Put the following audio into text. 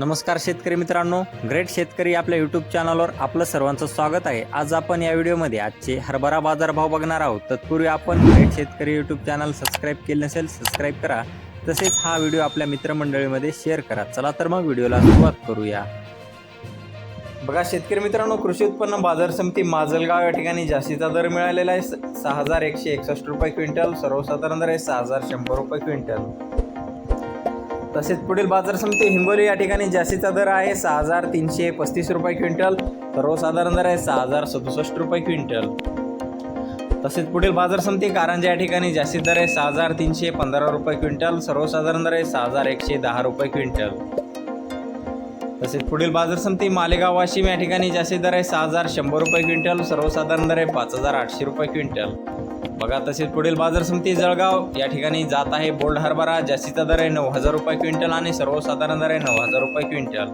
नमस्कार शेतकरी मित्रांनो ग्रेट शेतकरी आपल्या यूट्यूब चॅनलवर आपलं सर्वांचं स्वागत आहे. आज आपण या व्हिडिओमध्ये आजचे हरभरा बाजारभाव बघणार आहोत. तत्पूर्वी आपण ग्रेट शेतकरी यूट्यूब चॅनल सबस्क्राईब केले नसेल सबस्क्राईब करा. तसेच हा व्हिडिओ आपल्या मित्रमंडळीमध्ये शेअर करा. चला तर मग व्हिडिओला सुरुवात करूया. बघा शेतकरी मित्रांनो कृषी उत्पन्न बाजार समिती माजलगाव या ठिकाणी जास्तीचा दर मिळालेला आहे. सहा हजार एकशे एकसष्ट रुपये क्विंटल सर्वसाधारण दर आहे सहा हजार शंभर रुपये क्विंटल. तसेच पुढील बाजार समिती हिंगोली या ठिकाणी जास्तीचा दर आहे सहा हजार तीनशे पस्तीस रुपये क्विंटल सर्वसाधारण दर आहे सहा हजार सदुसष्ट रुपये क्विंटल. तसेच पुढील बाजार समिती कारंजा या ठिकाणी जास्तीत दर आहे सहा हजार तीनशे पंधरा रुपये क्विंटल सर्वसाधारण दर आहे सहा हजार एकशे दहा रुपये क्विंटल. तसेच पुढील बाजार समिती मालेगाव वाशिम या ठिकाणी जास्तीत दर आहे सहा हजार शंभर रुपये क्विंटल सर्वसाधारण दर आहे पाच हजार आठशे रुपये क्विंटल. बघा तसेच पुढील बाजार समिती जळगाव या ठिकाणी जात आहे बोल्ड हरभरा जास्तीचा दर आहे नऊ हजार रुपये क्विंटल आणि सर्वसाधारण दर आहे नऊ हजार रुपये क्विंटल.